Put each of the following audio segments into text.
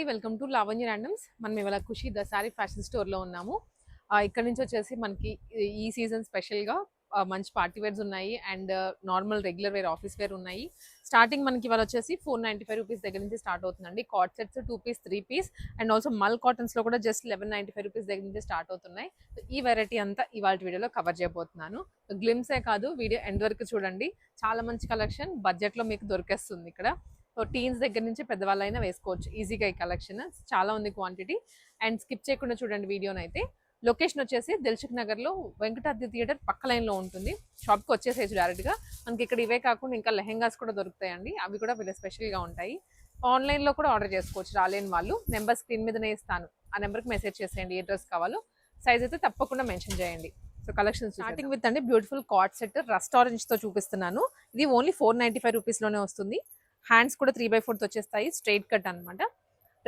అండి. Welcome to Lavanya randoms. మనం ఇవాళ ఖుషి దసారి ఫ్యాషన్ స్టోర్లో ఉన్నాము. ఇక్కడ నుంచి వచ్చేసి మనకి ఈ- సీజన్ స్పెషల్గా మంచి పార్టీ వేర్స్ ఉన్నాయి and normal regular wear office wear ఉన్నాయి. స్టార్టింగ్ మనకి ఇవాళ వచ్చేసి ఫోర్ నైంటీ ఫైవ్ రూపీస్ దగ్గర నుంచి స్టార్ట్ అవుతుందండి. Cord sets two piece three piece and also mul కాటన్స్లో కూడా just eleven ninety five rupees దగ్గర నుంచి స్టార్ట్ అవుతున్నాయి. ఈ వెరైటీ అంతా ఇవాళ వీడియోలో కవర్ చేయబోతున్నాను. గ్లిమ్సే కాదు వీడియో ఎండ్ వరకు చూడండి. చాలా మంచి కలెక్షన్. బడ్జెట్లో మీకు దొరికేస్తుంది ఇక్కడ. సో టీన్స్ దగ్గర నుంచి పెద్దవాళ్ళైనా వేసుకోవచ్చు. ఈజీగా ఈ కలెక్షన్ చాలా ఉంది క్వాంటిటీ అండ్ స్కిప్ చేయకుండా చూడండి వీడియోని అయితే లొకేషన్ వచ్చేసి దిల్సుఖ్ నగర్లో వెంకటాద్రి థియేటర్ పక్క లైన్లో ఉంటుంది. షాప్కి వచ్చేసేసి డైరెక్ట్గా మనకి ఇక్కడ ఇవే కాకుండా ఇంకా లెహెంగాస్ కూడా దొరుకుతాయండి. అవి కూడా వీళ్ళ స్పెషల్గా ఉంటాయి. ఆన్లైన్లో కూడా ఆర్డర్ చేసుకోవచ్చు రాలేని వాళ్ళు. నెంబర్ స్క్రీన్ మీదనే ఇస్తాను. ఆ నెంబర్కి మెసేజ్ చేసేయండి. ఏ డ్రెస్ కావాలో. సైజ్ అయితే తప్పకుండా మెన్షన్ చేయండి. సో కలెక్షన్ స్టార్టింగ్ విత్ అండి బ్యూటిఫుల్ కార్డ్ సెట్ రెస్టారెంట్స్తో చూపిస్తున్నాను. ఇది ఓన్లీ ఫోర్ నైంటీ ఫైవ్ రూపీస్లోనే వస్తుంది. హ్యాండ్స్ కూడా త్రీ బై ఫోర్త్ వచ్చేస్తాయి స్ట్రైట్ కట్ అనమాట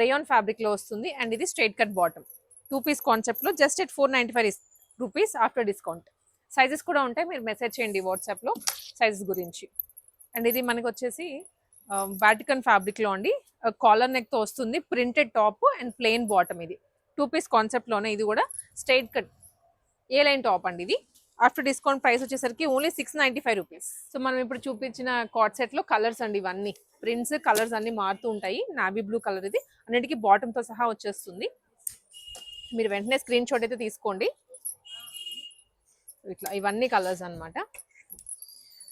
రేయాన్ ఫ్యాబ్రిక్లో వస్తుంది అండ్ ఇది straight cut bottom. Two piece కాన్సెప్ట్లో just at four ninety five rupees after discount sizes కూడా ఉంటాయి మీరు మెసేజ్ చేయండి వాట్సాప్లో సైజెస్ గురించి. అండ్ ఇది మనకు వచ్చేసి వాటికన్ ఫ్యాబ్రిక్లో అండి. కాలర్ నెక్తో వస్తుంది printed top and plain bottom ఇది. టూ పీస్ కాన్సెప్ట్లోనే ఇది కూడా straight cut A line top అండి ఇది? ఆఫ్టర్ డిస్కౌంట్ ప్రైస్ వచ్చేసరికి only six ninety five rupees. So మనం ఇప్పుడు చూపించిన కార్డ్ సెట్లో కలర్స్ అండి ఇవన్నీ. ప్రింట్స్ కలర్స్ అన్నీ మారుతూ ఉంటాయి. నావీ బ్లూ కలర్ ఇది. అన్నిటికీ బాటంతో సహా వచ్చేస్తుంది. మీరు వెంటనే స్క్రీన్ షాట్ అయితే తీసుకోండి. ఇట్లా ఇవన్నీ కలర్స్ అన్నమాట.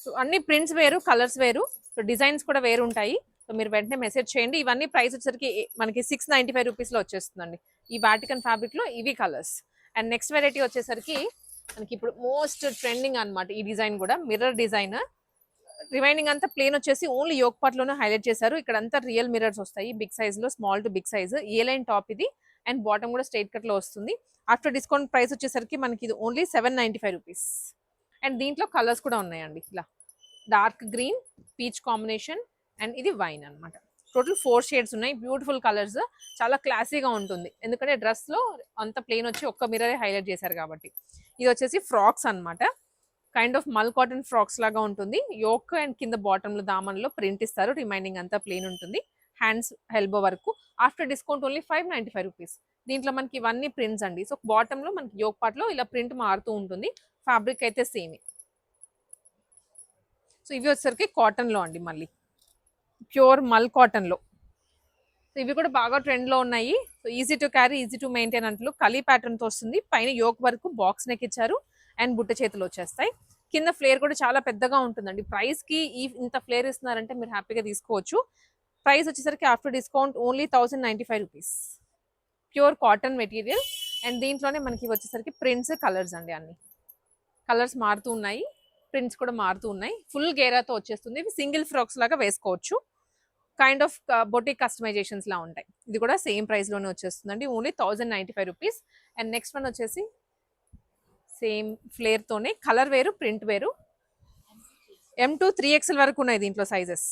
సో అన్ని ప్రింట్స్ వేరు కలర్స్ వేరు. సో డిజైన్స్ కూడా వేరు ఉంటాయి. సో మీరు వెంటనే మెసేజ్ చేయండి. ఇవన్నీ ప్రైస్ వచ్చేసరికి మనకి సిక్స్ నైంటీ ఫైవ్ రూపీస్లో వచ్చేస్తుందండి. ఈ వాటికన్ ఫ్యాబ్రిక్లో ఇవి కలర్స్. అండ్ నెక్స్ట్ వెరైటీ వచ్చేసరికి మనకి ఇప్పుడు మోస్ట్ ట్రెండింగ్ అన్నమాట ఈ డిజైన్ కూడా. మిర్రర్ డిజైన్ రిమైనింగ్ అంతా ప్లేన్ వచ్చేసి ఓన్లీ యోగ్ పార్ట్లోనే హైలైట్ చేశారు. ఇక్కడ అంతా రియల్ మిర్రర్స్ వస్తాయి. బిగ్ సైజ్లో small to big size A line top ఇది? అండ్ బాటమ్ కూడా స్ట్రైట్ కట్లో వస్తుంది. ఆఫ్టర్ డిస్కౌంట్ ప్రైస్ వచ్చేసరికి మనకి ఇది only seven ninety five rupees and దీంట్లో కలర్స్ కూడా ఉన్నాయండి. ఇలా dark green peach combination and ఇది వైన్ అన్నమాట. టోటల్ ఫోర్ షేడ్స్ ఉన్నాయి. Beautiful colours. చాలా క్లాసీగా ఉంటుంది. ఎందుకంటే డ్రెస్లో అంత ప్లెయిన్ వచ్చి ఒక్క మిర్రరే హైలైట్ చేశారు కాబట్టి. ఇది వచ్చేసి ఫ్రాక్స్ అన్నమాట. కైండ్ ఆఫ్ మల్ కాటన్ ఫ్రాక్స్ లాగా ఉంటుంది. యోక్ అండ్ కింద బాటంలో దామన్లో ప్రింట్ ఇస్తారు. రిమైనింగ్ అంతా ప్లెయిన్ ఉంటుంది. హ్యాండ్స్ హెల్బో వరకు. After discount only five ninety five rupees దీంట్లో మనకి ఇవన్నీ ప్రింట్స్ అండి. సో బాటంలో మనకి యోక్ పార్ట్లో ఇలా ప్రింట్ మారుతూ ఉంటుంది. ఫ్యాబ్రిక్ అయితే సేమ్ సో ఇవి వచ్చేసరికి కాటన్లో అండి మళ్ళీ. ప్యూర్ మల్ కాటన్లో సో ఇవి కూడా బాగా ట్రెండ్లో ఉన్నాయి. So easy to carry easy to maintain అంటూ కలీ ప్యాటర్న్తో వస్తుంది. పైన యోక్ వరకు బాక్స్ నెక్ ఇచ్చారు. అండ్ బుట్ట చేతులు వచ్చేస్తాయి. కింద ఫ్లేర్ కూడా చాలా పెద్దగా ఉంటుందండి. ప్రైస్కి ఈ ఇంత ఫ్లేర్ ఇస్తున్నారంటే మీరు హ్యాపీగా తీసుకోవచ్చు. ప్రైస్ వచ్చేసరికి after discount only thousand ninety five rupees pure cotton material and దీంట్లోనే మనకి వచ్చేసరికి ప్రింట్స్ కలర్స్ అండి అన్ని. కలర్స్ మారుతూ ఉన్నాయి. ప్రింట్స్ కూడా మారుతూ ఉన్నాయి. ఫుల్ గేరాతో వచ్చేస్తుంది. ఇవి సింగిల్ ఫ్రాక్స్ లాగా వేసుకోవచ్చు. కైండ్ ఆఫ్ బొటిక్ కస్టమైజేషన్స్ లా ఉంటాయి. ఇది కూడా సేమ్ ప్రైస్లోనే వచ్చేస్తుందండి. Only thousand ninety five rupees and next one వచ్చేసి సేమ్ ఫ్లేర్ తోనే కలర్ వేరు ప్రింట్ వేరు. ఎం టూ త్రీ ఎక్స్ఎల్ వరకు ఉన్నాయి దీంట్లో సైజెస్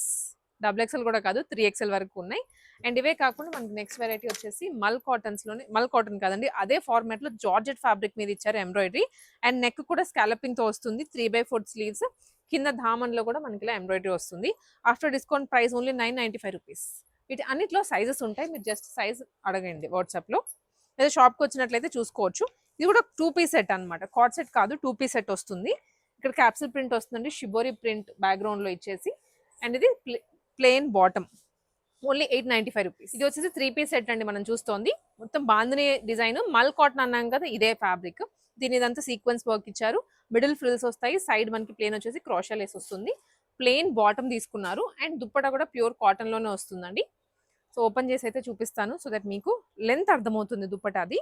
డబుల్ ఎక్స్ఎల్ కూడా కాదు త్రీ ఎక్స్ఎల్ వరకు ఉన్నాయి. అండ్ ఇవే కాకుండా మనకి నెక్స్ట్ వెరైటీ వచ్చేసి మల్ కాటన్స్లోనే మల్ కాటన్ కాదండి అదే ఫార్మాట్లో జార్జెట్ ఫ్యాబ్రిక్ మీద ఇచ్చారు ఎంబ్రాయిడరీ అండ్ నెక్ కూడా స్కాలపింగ్తో వస్తుంది త్రీ బై ఫోర్ స్లీవ్స్ కింద ధామన్లో కూడా మనకి ఇలా ఎంబ్రాయిడరీ వస్తుంది. After discount price only nine ninety five rupees. వీటి అన్నిట్లో సైజెస్ ఉంటాయి. మీరు జస్ట్ సైజ్ అడగండి వాట్సాప్లో లేదా షాప్కి వచ్చినట్లయితే చూసుకోవచ్చు. ఇది కూడా టూ పీస్ సెట్ అనమాట కార్డ్ సెట్ కాదు టూ పీస్ సెట్ వస్తుంది. ఇక్కడ క్యాప్సిల్ ప్రింట్ వస్తుందండి. షిబోరి ప్రింట్ బ్యాక్గ్రౌండ్లో ఇచ్చేసి. అండ్ ఇది plain bottom. Only eight ninety five rupees. ఇది వచ్చేసి త్రీ పీస్ సెట్ అండి మనం చూస్తోంది. మొత్తం బాంధనీ డిజైన్. మల్ కాటన్ అన్నాం కదా ఇదే ఫ్యాబ్రిక్. దీని ఇదంతా సీక్వెన్స్ వర్క్ ఇచ్చారు. మిడిల్ ఫ్రిల్స్ వస్తాయి సైడ్ మనకి ప్లేన్ వచ్చేసి క్రోషాలేస్ వస్తుంది. ప్లెయిన్ బాటమ్ తీసుకున్నారు అండ్ దుప్పట కూడా ప్యూర్ కాటన్లోనే వస్తుందండి. సో ఓపెన్ చేసి అయితే చూపిస్తాను సో దట్ మీకు లెంత్ అర్థమవుతుంది దుప్పట అది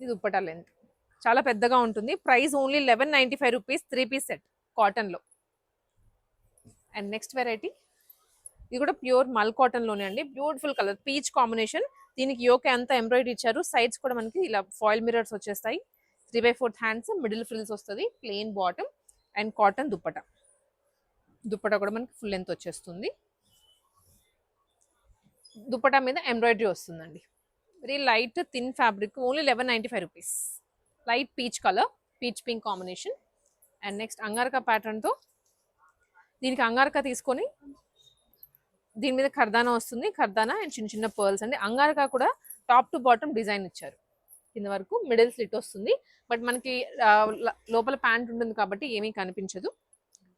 ఇది దుప్పట లెంత్. చాలా పెద్దగా ఉంటుంది. Price only eleven ninety five rupees three piece set కాటన్లో అండ్ నెక్స్ట్ వెరైటీ. ఇది కూడా ప్యూర్ మల్ కాటన్లోనే అండి. Beautiful colour peach combination. దీనికి యోకే అంతా ఎంబ్రాయిడరీ ఇచ్చారు. సైడ్స్ కూడా మనకి ఇలా ఫాయిల్ మిరర్స్ వచ్చేస్తాయి. Three by fourth hands middle frills వస్తుంది plain bottom and cotton dupatta. Dupatta కూడా మనకి ఫుల్ లెంత్ వచ్చేస్తుంది. దుప్పట మీద ఎంబ్రాయిడరీ వస్తుందండి. Very light thin fabric only eleven ninety five rupees light peach colour peach pink combination and next angrakha ప్యాటర్న్తో దీనికి అంగారక తీసుకొని దీని మీద ఖర్దానా వస్తుంది. ఖర్దానా అండ్ చిన్న చిన్న పర్ల్స్ అండి. అంగారక కూడా టాప్ టు బాటమ్ డిజైన్ ఇచ్చారు. కింద వరకు మిడిల్ స్లిట్ వస్తుంది. బట్ మనకి లోపల ప్యాంట్ ఉంటుంది కాబట్టి ఏమీ కనిపించదు.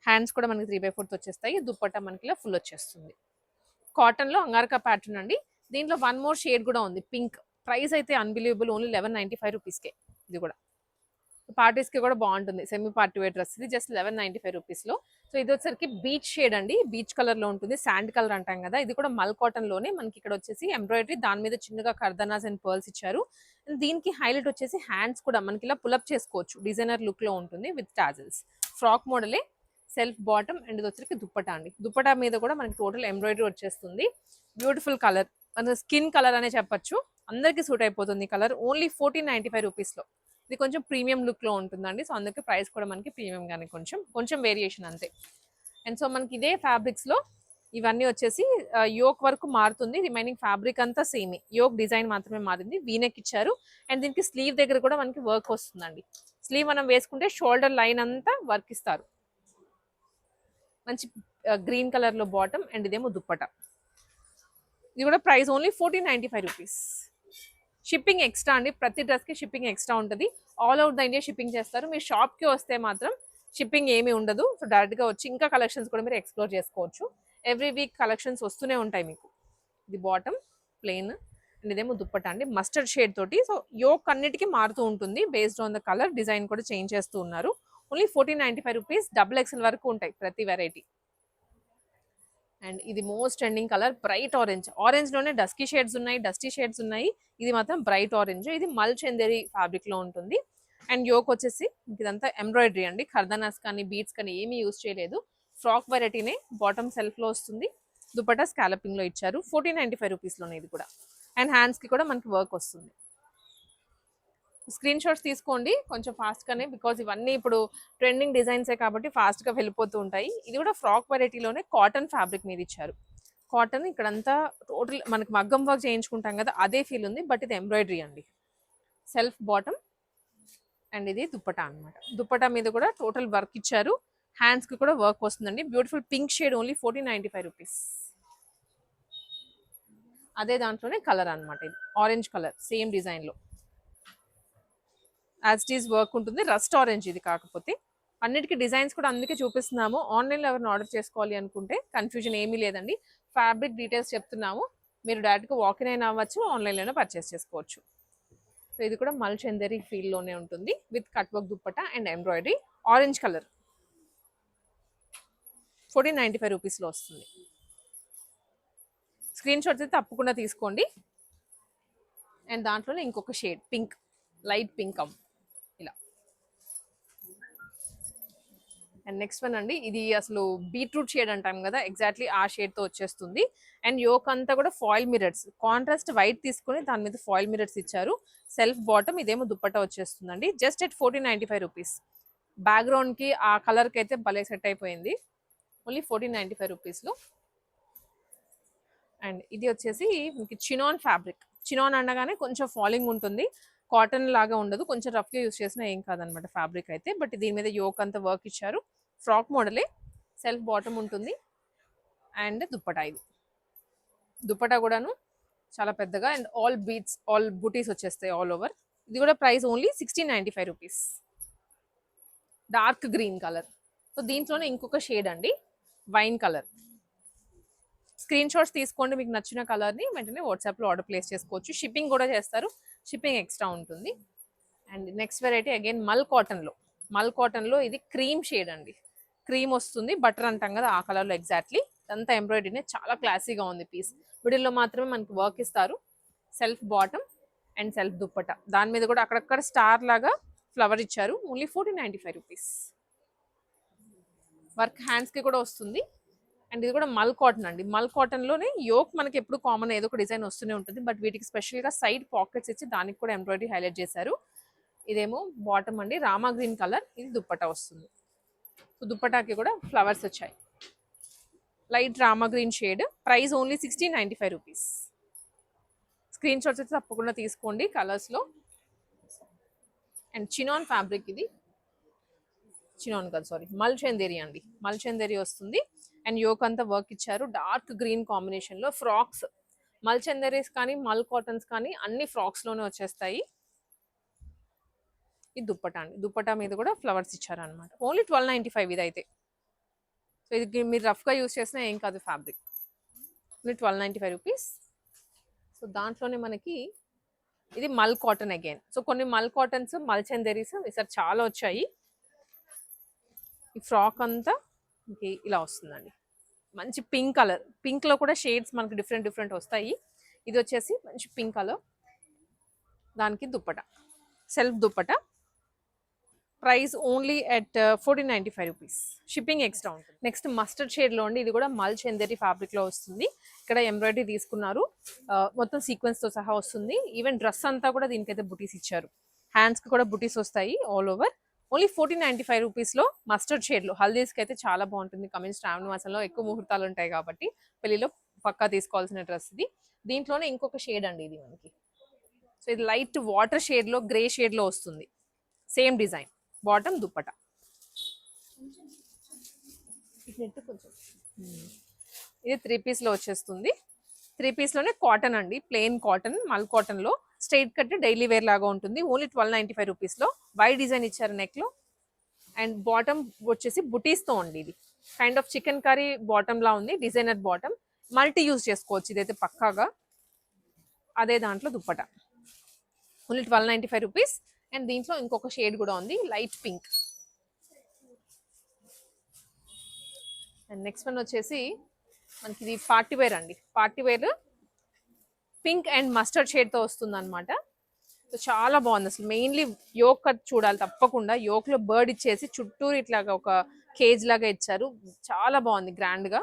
హ్యాండ్స్ కూడా మనకి త్రీ బై ఫోర్త్ వచ్చేస్తాయి. దుప్పట్టా మనకి ఇలా ఫుల్ వచ్చేస్తుంది. కాటన్లో అంగారకా ప్యాటర్న్ అండి. దీంట్లో వన్ మోర్ షేడ్ కూడా ఉంది. పింక్. ప్రైస్ అయితే unbelievable. Only eleven ninety five రూపీస్కే. ఇది కూడా. పార్టీస్కి కూడా బాగుంటుంది. Semi party wear dress. ఇది జస్ట్ లెవెన్ నైన్టీ ఫైవ్ రూపీస్లో. సో ఇది వచ్చరికి బీచ్ షేడ్ అండి. బీచ్ కలర్లో ఉంటుంది. శాండ్ కలర్ అంటాం కదా. ఇది కూడా మల్ కాటన్లోనే మనకి ఇక్కడ వచ్చేసి ఎంబ్రాయిడరీ. దాని మీద చిన్నగా కర్దనాస్ అండ్ పర్ల్స్ ఇచ్చారు. దీనికి హైలైట్ వచ్చేసి హ్యాండ్స్ కూడా మనకి ఇలా పులప్ చేసుకోవచ్చు. డిజైనర్ లుక్లో ఉంటుంది విత్ టాజల్స్. ఫ్రాక్ మోడలే సెల్ఫ్ బాటమ్ అండ్ ఇది వచ్చరికి దుప్పటా అండి. దుప్పటా మీద కూడా మనకి టోటల్ ఎంబ్రాయిడరీ వచ్చేస్తుంది. బ్యూటిఫుల్ కలర్ మన స్కిన్ కలర్ అనే చెప్పొచ్చు. అందరికీ సూట్ అయిపోతుంది colour. Only fourteen ninety five రూపీస్లో ఇది కొంచెం ప్రీమియం లుక్లో ఉంటుందండి. సో అందుకే ప్రైస్ కూడా మనకి ప్రీమియం కానీ కొంచెం కొంచెం వేరియేషన్ అంతే. అండ్ సో మనకి ఇదే ఫ్యాబ్రిక్స్లో ఇవన్నీ వచ్చేసి యోక్ వరకు మారుతుంది. రిమైనింగ్ ఫ్యాబ్రిక్ అంతా సేమ్ యోక్ డిజైన్ మాత్రమే మారింది. వీనెక్ ఇచ్చారు. అండ్ దీనికి స్లీవ్ దగ్గర కూడా మనకి వర్క్ వస్తుందండి. స్లీవ్ మనం వేసుకుంటే షోల్డర్ లైన్ అంతా వర్క్ ఇస్తారు. మంచి గ్రీన్ కలర్లో బాటమ్ అండ్ ఇదేమో దుప్పట. ఇది కూడా price only fourteen ninety five rupees shipping extra అండి. ప్రతి డ్రెస్కి షిప్పింగ్ ఎక్స్ట్రా ఉంటుంది. All out the India shipping చేస్తారు. మీరు షాప్కి వస్తే మాత్రం షిప్పింగ్ ఏమీ ఉండదు. సో డైరెక్ట్గా వచ్చి ఇంకా కలెక్షన్స్ కూడా మీరు ఎక్స్ప్లోర్ చేసుకోవచ్చు. ఎవ్రీ వీక్ కలెక్షన్స్ వస్తూనే ఉంటాయి మీకు. ఇది బాటమ్ ప్లెయిన్ అండ్ ఇదేమో దుప్పట అండి. మస్టర్డ్ షేడ్ తోటి. సో యోక్ అన్నిటికీ మారుతూ ఉంటుంది. Based on the colour design కూడా చేంజ్ చేస్తూ ఉన్నారు. Only fourteen ninety five rupees double XL వరకు ఉంటాయి ప్రతి వెరైటీ. అండ్ ఇది most trending colour bright orange. ఆరెంజ్లోనే dusky shades ఉన్నాయి డస్టీ షేడ్స్ ఉన్నాయి. ఇది మాత్రం బ్రైట్ ఆరెంజ్. ఇది మల్ చందేరి లో ఉంటుంది. అండ్ యోక్ వచ్చేసి ఇదంతా ఎంబ్రాయిడరీ అండి. ఖర్దనాస్ కానీ బీట్స్ కానీ ఏమీ యూజ్ చేయలేదు. ఫ్రాక్ వెరైటీనే బాటమ్ సెల్ఫ్లో వస్తుంది. దుపట్టా స్కాలపింగ్లో ఇచ్చారు. ఫోర్టీన్ నైంటీ ఫైవ్ రూపీస్లోనే ఇది కూడా. అండ్ హ్యాండ్స్కి కూడా మనకి వర్క్ వస్తుంది. స్క్రీన్ షాట్స్ తీసుకోండి. కొంచెం ఫాస్ట్గానే బికాజ్ ఇవన్నీ ఇప్పుడు ట్రెండింగ్ డిజైన్సే కాబట్టి ఫాస్ట్గా వెళ్ళిపోతూ ఉంటాయి. ఇది కూడా ఫ్రాక్ వెరైటీలోనే కాటన్ ఫ్యాబ్రిక్ మీద ఇచ్చారు. కాటన్ ఇక్కడంతా టోటల్ మనకి మగ్గం వర్క్ చేయించుకుంటాం కదా అదే ఫీల్ ఉంది. బట్ ఇది ఎంబ్రాయిడరీ అండి. సెల్ఫ్ బాటమ్ అండ్ ఇది దుప్పటా అన్నమాట. దుప్పటా మీద కూడా టోటల్ వర్క్ ఇచ్చారు. హ్యాండ్స్కి కూడా వర్క్ వస్తుందండి. Beautiful pink shade only fourteen ninety five rupees అదే దాంట్లోనే కలర్ అనమాట ఇది. ఆరెంజ్ కలర్ సేమ్ డిజైన్లో. యాజ్ ఇట్ ఈస్ వర్క్ ఉంటుంది. రస్ట్ ఆరెంజ్ ఇది కాకపోతే. అన్నిటికీ డిజైన్స్ కూడా అందుకే చూపిస్తున్నాము. ఆన్లైన్లో ఎవరిని ఆర్డర్ చేసుకోవాలి అనుకుంటే కన్ఫ్యూజన్ ఏమీ లేదండి. ఫ్యాబ్రిక్ డీటెయిల్స్ చెప్తున్నాము. మీరు డైరెక్ట్గా వాకిన్ అయినా అవ్వచ్చు ఆన్లైన్లోనే పర్చేస్ చేసుకోవచ్చు. సో ఇది కూడా మల్ చందేరి ఫీల్డ్లోనే ఉంటుంది. With cut work dupatta and embroidery orange colour fourteen ninety five రూపీస్లో వస్తుంది. స్క్రీన్ షాట్ అయితే తప్పకుండా తీసుకోండి. అండ్ దాంట్లోనే ఇంకొక shade pink light pink um ఇలా. అండ్ నెక్స్ట్ వన్ అండి ఇది అసలు బీట్రూట్ షేడ్ అంటాం కదా ఎగ్జాక్ట్లీ ఆ షేడ్తో వచ్చేస్తుంది. అండ్ యోక్ అంతా కూడా ఫాయిల్ మిరర్స్ కాంట్రాస్ట్ వైట్ తీసుకొని దాని మీద ఫాయిల్ మిరర్స్ ఇచ్చారు. సెల్ఫ్ బాటమ్ ఇదేమో దుప్పట్టా వచ్చేస్తుందండి. Just at fourteen ninety five rupees. బ్యాక్గ్రౌండ్కి ఆ కలర్కి అయితే భలే సెట్ అయిపోయింది. ఓన్లీ ఫోర్టీన్ నైంటీ ఫైవ్ రూపీస్లో. అండ్ ఇది వచ్చేసి మీకు చినాన్ ఫ్యాబ్రిక్. చినాన్ అనగానే కొంచెం ఫాలింగ్ ఉంటుంది. కాటన్ లాగా ఉండదు. కొంచెం రఫ్గా యూస్ చేసినా ఏం కాదనమాట ఫ్యాబ్రిక్ అయితే. బట్ దీని మీద యోక్ అంతా వర్క్ ఇచ్చారు. ఫ్రాక్ మోడలే. సెల్ఫ్ బాటమ్ ఉంటుంది. అండ్ దుప్పటా ఇది. దుప్పటా కూడాను చాలా పెద్దగా and all beats all booties వచ్చేస్తాయి ఆల్ ఓవర్. ఇది కూడా price only sixteen ninety five rupees. Dark green colour. So దీంట్లోనే ఇంకొక షేడ్ అండి. Wine colour. స్క్రీన్ షాట్స్ తీసుకోండి మీకు నచ్చిన కలర్ని వెంటనే వాట్సాప్లో ఆర్డర్ ప్లేస్ చేసుకోవచ్చు. షిప్పింగ్ కూడా చేస్తారు. షిప్పింగ్ ఎక్స్ట్రా ఉంటుంది. And next variety again mul కాటన్లో. మల్ కాటన్లో ఇది క్రీమ్ షేడ్ అండి. క్రీమ్ వస్తుంది బటర్ అంటాం కదా ఆ కలర్లో ఎగ్జాక్ట్లీ. అంతా ఎంబ్రాయిడరీనే చాలా క్లాసీగా ఉంది పీస్. మిడిల్లో మాత్రమే మనకి వర్క్ ఇస్తారు. Self bottom and self dupatta. దాని మీద కూడా అక్కడక్కడ స్టార్ లాగా ఫ్లవర్ ఇచ్చారు. Only fourteen ninety five rupees. Work హ్యాండ్స్కి కూడా వస్తుంది. అండ్ ఇది కూడా మల్ కాటన్ అండి. మల్ కాటన్లోనే యోక్ మనకి ఎప్పుడు కామన్ ఏదో ఒక డిజైన్ వస్తూనే ఉంటుంది. బట్ వీటికి స్పెషల్గా సైడ్ పాకెట్స్ ఇచ్చి దానికి కూడా ఎంబ్రాయిడరీ హైలైట్ చేశారు. ఇదేమో బాటమ్ అండి. Rama green colour. ఇది దుప్పటా వస్తుంది. సో దుప్పటాకి కూడా ఫ్లవర్స్ వచ్చాయి. Light Rama green shade. Price only sixteen ninety five rupees. Screen shots అయితే తప్పకుండా తీసుకోండి కలర్స్లో. అండ్ చినాన్ ఫ్యాబ్రిక్ ఇది. చినోన్ కాదు సారీ మల్చందేరి అండి. మల్చందేరి వస్తుంది. అండ్ యోక్ అంతా వర్క్ ఇచ్చారు. డార్క్ గ్రీన్ కాంబినేషన్లో ఫ్రాక్స్ మల్చందరీస్ కానీ మల్ కాటన్స్ కానీ అన్ని ఫ్రాక్స్లోనే వచ్చేస్తాయి. ఇది దుప్పటా అండి. దుప్పటా మీద కూడా ఫ్లవర్స్ ఇచ్చారనమాట ఓన్లీ ట్వెల్వ్ నైంటీ ఫైవ్ ఇది అయితే సో ఇది మీరు రఫ్గా యూస్ చేసినా ఏం కాదు fabric only twelve ninety five rupees so దాంట్లోనే మనకి ఇది మల్ కాటన్ అగైన్ సో కొన్ని మల్ కాటన్స్ మల్చెందెరీస్ ఈసారి చాలా వచ్చాయి. ఈ ఫ్రాక్ అంతా మనకి ఇలా వస్తుందండి. మంచి పింక్ కలర్. పింక్లో కూడా షేడ్స్ మనకి డిఫరెంట్ డిఫరెంట్ వస్తాయి. ఇది వచ్చేసి మంచి పింక్ కలర్. దానికి dupatta. Self dupatta. Price only at uh, fourteen ninety five rupees. Shipping extra ఉంటుంది. నెక్స్ట్ మస్టర్డ్ షేడ్లో ఉండి ఇది కూడా మల్ చందేరి ఫ్యాబ్రిక్లో వస్తుంది. ఇక్కడ ఎంబ్రాయిడరీ తీసుకున్నారు. Uh, మొత్తం సీక్వెన్స్తో సహా వస్తుంది. ఈవెన్ డ్రెస్ అంతా కూడా దీనికైతే బుటీస్ ఇచ్చారు. హ్యాండ్స్కి కూడా బుటీస్ వస్తాయి all over. Only fourteen ninety five రూపీస్లో మస్టర్డ్ షేడ్లో హల్దీస్కి అయితే చాలా బాగుంటుంది. కమింగ్ శ్రావణ మాసంలో ఎక్కువ ముహూర్తాలు ఉంటాయి కాబట్టి పెళ్ళిలో పక్కా తీసుకోవాల్సిన డ్రెస్ ఇది. దీంట్లోనే ఇంకొక షేడ్ అండి ఇది మనకి. సో ఇది లైట్ వాటర్ షేడ్లో గ్రే షేడ్లో వస్తుంది. Same design. బాటమ్ దుప్పట. ఇది త్రీ పీస్లో వచ్చేస్తుంది. త్రీ పీస్లోనే కాటన్ అండి ప్లెయిన్ కాటన్ మల్ కాటన్లో స్ట్రైట్ కట్ డైలీ వేర్ లాగా ఉంటుంది. ఓన్లీ ట్వెల్వ్ నైంటీ ఫైవ్ రూపీస్లో వై డిజైన్ ఇచ్చారు నెక్లో అండ్ బాటమ్ వచ్చేసి బుటీస్తో ఉంది ఇది. Kind of chikankari bottom లా ఉంది డిజైనర్ బాటమ్ మల్టీ యూజ్ చేసుకోవచ్చు ఇదైతే పక్కాగా. అదే దాంట్లో dupatta. Only twelve ninety five rupees. And దీంట్లో ఇంకొక షేడ్ కూడా ఉంది light pink. And next one వచ్చేసి మనకి ఇది పార్టీ వేర్ అండి. Party wear pink and mustard షేడ్తో వస్తుంది అనమాట సో చాలా బాగుంది అసలు. మెయిన్లీ యోక్ కట్ చూడాలి తప్పకుండా. యోక్లో బర్డ్ ఇచ్చేసి చుట్టూరు ఇట్లాగా ఒక కేజ్ లాగా ఇచ్చారు. చాలా బాగుంది గ్రాండ్గా.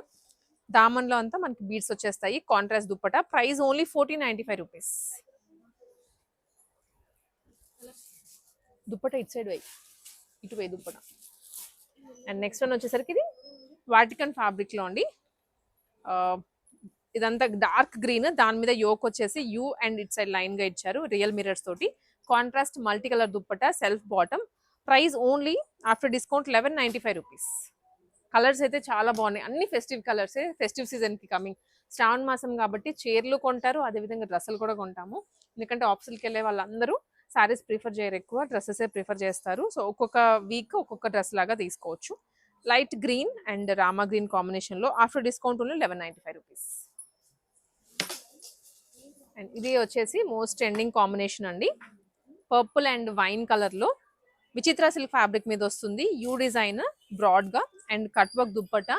దామన్లో అంతా మనకి బీడ్స్ వచ్చేస్తాయి. Contrast dupatta. Price only fourteen ninety five rupees. Dupatta ఇటు సైడ్ వై ఇటు V dupatta. And next one వచ్చేసరికి ఇది వాటికన్ ఫ్యాబ్రిక్లో అండి. ఇదంతా డార్క్ గ్రీన్ దాని మీద యోక్ వచ్చేసి యూ అండ్ ఇట్ సైడ్ లైన్గా ఇచ్చారు రియల్ మిరర్స్ తోటి. Contrast multi colour dupatta self bottom. Price only after discount eleven ninety five rupees. Colours అయితే చాలా బాగున్నాయి. అన్ని ఫెస్టివ్ కలర్స్ ఫెస్టివ్ సీజన్కి కమింగ్. శ్రావణ మాసం కాబట్టి చీరలు కొంటారు అదేవిధంగా డ్రెస్సులు కూడా కొంటాము. ఎందుకంటే ఆఫీసులకి వెళ్ళే వాళ్ళందరూ సారీస్ ప్రిఫర్ చేయరు ఎక్కువ డ్రెస్సెస్ ప్రిఫర్ చేస్తారు. సో ఒక్కొక్క వీక్ ఒక్కొక్క డ్రెస్ లాగా తీసుకోవచ్చు. Light green and Rama green కాంబినేషన్లో after discount only eleven ninety five rupees. And ఇది వచ్చేసి మోస్ట్ ట్రెండింగ్ కాంబినేషన్ అండి. పర్పుల్ అండ్ వైన్ కలర్లో విచిత్ర సిల్క్ ఫ్యాబ్రిక్ మీద వస్తుంది. యూ డిజైన్ బ్రాడ్గా and cut work dupatta.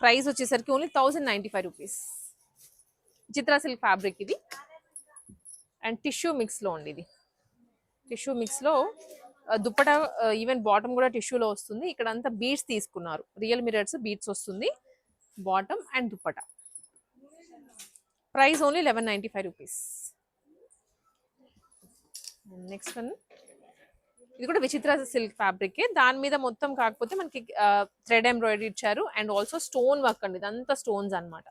Price వచ్చేసరికి only thousand ninety five rupees. Vichitra silk fabric ఇది. And tissue మిక్స్లో ఉంది ఇది. టిష్యూ మిక్స్లో దుప్పట ఈవెన్ బాటమ్ కూడా టిష్యూలో వస్తుంది. ఇక్కడ అంతా బీడ్స్ తీసుకున్నారు. రియల్ మిరర్స్ బీడ్స్ వస్తుంది. Bottom and dupatta. Price only eleven ninety five rupees next one ఇది కూడా విచిత్ర సిల్క్ ఫ్యాబ్రిక్ దాని మీద మొత్తం కాకపోతే మనకి థ్రెడ్ ఎంబ్రాయిడరీ ఇచ్చారు. అండ్ ఆల్సో స్టోన్ వర్క్ అండి. ఇదంతా స్టోన్స్ అన్నమాట.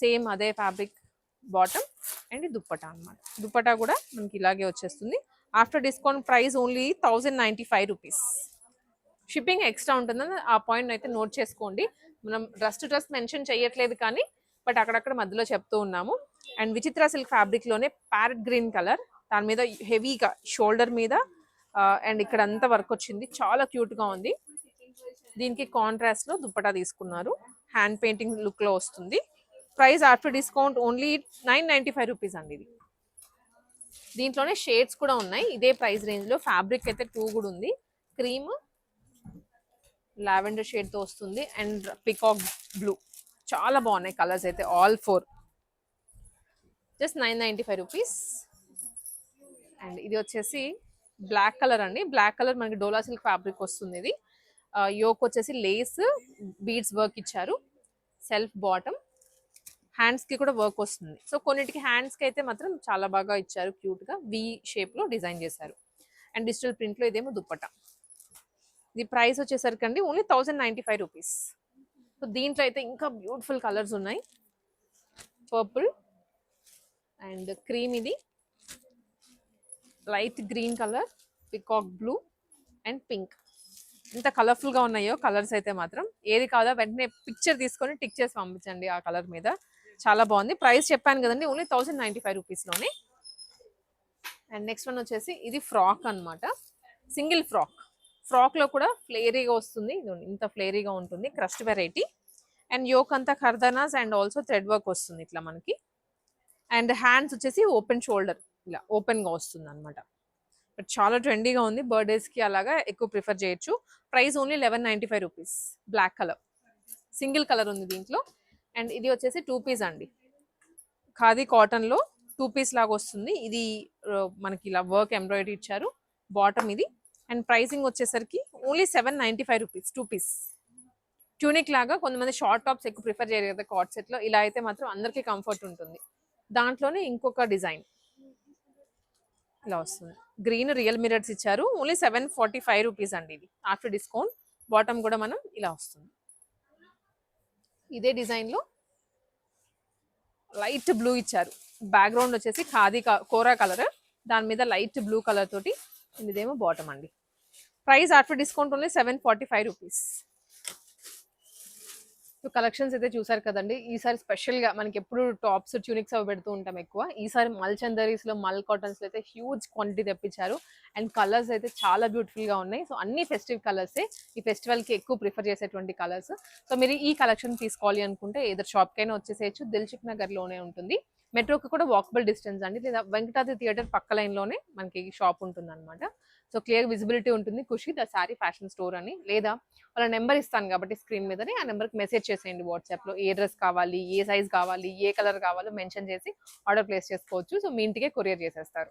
సేమ్ అదే ఫ్యాబ్రిక్ బాటమ్ అండ్ దుప్పట అన్నమాట. దుప్పట కూడా మనకి ఇలాగే వచ్చేస్తుంది. After discount price only thousand ninety five rupees. Shipping extra ఉంటుందని ఆ పాయింట్ అయితే నోట్ చేసుకోండి. మనం డ్రెస్ టు డ్రెస్ మెన్షన్ చేయట్లేదు కానీ బట్ అక్కడక్కడ మధ్యలో చెప్తూ ఉన్నాము. అండ్ విచిత్ర సిల్క్ ఫ్యాబ్రిక్లోనే ప్యారెట్ గ్రీన్ కలర్ దాని మీద హెవీగా షోల్డర్ మీద అండ్ ఇక్కడ అంతా వర్క్ వచ్చింది. చాలా క్యూట్గా ఉంది. దీనికి కాంట్రాస్ట్లో దుప్పటా తీసుకున్నారు. హ్యాండ్ పెయింటింగ్ లుక్లో వస్తుంది. Price after discount only nine ninety five rupees అండి ఇది. దీంట్లోనే షేడ్స్ కూడా ఉన్నాయి. ఇదే ప్రైస్ రేంజ్లో ఫ్యాబ్రిక్ అయితే టూ కూడా ఉంది. క్రీమ్ లావెండర్ షేడ్తో వస్తుంది. And peacock blue. చాలా బాగున్నాయి కలర్స్ అయితే all four. Just nine ninety five rupees. And ఇది వచ్చేసి బ్లాక్ కలర్ అండి. బ్లాక్ కలర్ మనకి డోలా సిల్క్ ఫ్యాబ్రిక్ వస్తుంది ఇది. యోక్ వచ్చేసి లేస్ బీడ్స్ వర్క్ ఇచ్చారు. Self bottom. హ్యాండ్స్కి కూడా వర్క్ వస్తుంది. సో కొన్నిటికి హ్యాండ్స్కి అయితే మాత్రం చాలా బాగా ఇచ్చారు క్యూట్గా వి షేప్లో డిజైన్ చేశారు. అండ్ డిజిటల్ ప్రింట్లో ఇదేమో దుప్పట. ఇది ప్రైస్ వచ్చేసరికి అండి only thousand ninety five rupees so దీంట్లో అయితే ఇంకా బ్యూటిఫుల్ కలర్స్ ఉన్నాయి. పర్పుల్ అండ్ క్రీమ్ ఇది. Light green colour peacock blue and pink ఎంత కలర్ఫుల్గా ఉన్నాయో కలర్స్ అయితే మాత్రం. ఏది కాదో వెంటనే పిక్చర్ తీసుకొని టిక్ చేసి పంపించండి ఆ కలర్ మీద. చాలా బాగుంది. ప్రైస్ చెప్పాను కదండి ఓన్లీ థౌసండ్ నైంటీ ఫైవ్ రూపీస్లోనే. అండ్ నెక్స్ట్ వన్ వచ్చేసి ఇది ఫ్రాక్ అనమాట సింగిల్ ఫ్రాక్. ఫ్రాక్లో కూడా ఫ్లేరీగా వస్తుంది. ఇంత ఫ్లేరీగా ఉంటుంది క్రస్ట్ వెరైటీ. అండ్ యోక్ అంతా ఖర్దనాస్ అండ్ ఆల్సో థ్రెడ్ వర్క్ వస్తుంది ఇట్లా మనకి. అండ్ హ్యాండ్స్ వచ్చేసి ఓపెన్ షోల్డర్ ఇలా ఓపెన్గా వస్తుంది అనమాట బట్ చాలా ట్రెండీగా ఉంది. బర్త్డేస్కి అలాగా ఎక్కువ ప్రిఫర్ చేయొచ్చు. Price only eleven ninety five rupees. Black colour. Single colour ఉంది దీంట్లో. అండ్ ఇది వచ్చేసి టూ పీస్ అండి. ఖాదీ కాటన్లో టూ పీస్ లాగా వస్తుంది. ఇది మనకి ఇలా వర్క్ ఎంబ్రాయిడరీ ఇచ్చారు. బాటమ్ ఇది. అండ్ ప్రైసింగ్ వచ్చేసరికి only seven ninety five rupees two piece. Tunic లాగా కొంతమంది షార్ట్ టాప్స్ ఎక్కువ ప్రిఫర్ చేయరు కదా కాట్ సెట్లో. ఇలా అయితే మాత్రం అందరికీ కంఫర్ట్ ఉంటుంది. దాంట్లోనే ఇంకొక డిజైన్. ఇలా వస్తుంది. గ్రీన్ రియల్ మిరర్స్ ఇచ్చారు. Only seven forty five rupees అండి ఇది. After discount. బాటమ్ కూడా మనం ఇలా వస్తుంది. ఇదే డిజైన్లో లైట్ బ్లూ ఇచ్చారు. బ్యాక్గ్రౌండ్ వచ్చేసి ఖాదీ కోరా కలర్. దాని మీద లైట్ బ్లూ కలర్ తోటి ఇదేమో బాటమ్ అండి. Price after discount only seven forty five rupees so collections అయితే చూసారు కదండి. ఈసారి స్పెషల్గా మనకి ఎప్పుడు టాప్స్ ట్యూనిక్స్ అవి పెడుతూ ఉంటాం ఎక్కువ. ఈసారి మల్ చందరీస్లో మల్ కాటన్స్లో అయితే హ్యూజ్ క్వాంటిటీ తెప్పించారు. అండ్ కలర్స్ అయితే చాలా బ్యూటిఫుల్గా ఉన్నాయి. సో అన్ని ఫెస్టివ్ కలర్సే ఈ ఫెస్టివల్కి ఎక్కువ ప్రిఫర్ చేసేటువంటి కలర్స్ సో మీరు ఈ కలెక్షన్ తీసుకోవాలి అనుకుంటే ఏదో షాప్కైనా వచ్చేసేయచ్చు దిల్చుక్ నగర్లోనే ఉంటుంది. మెట్రోకి కూడా వాకబుల్ డిస్టెన్స్ అండి. లేదా వెంకటాద్రి థియేటర్ పక్క లైన్లోనే మనకి షాప్ ఉంటుంది అనమాట సో క్లియర్ విజిబిలిటీ ఉంటుంది Khushi the saree fashion store అని. లేదా వాళ్ళ నెంబర్ ఇస్తాను కాబట్టి స్క్రీన్ మీదనే ఆ నెంబర్కి మెసేజ్ చేసేయండి వాట్సాప్లో. ఏ డ్రెస్ కావాలి ఏ సైజ్ కావాలి ఏ కలర్ కావాలో మెన్షన్ చేసి ఆర్డర్ ప్లేస్ చేసుకోవచ్చు. సో మీ ఇంటికే కొరియర్ చేసేస్తారు.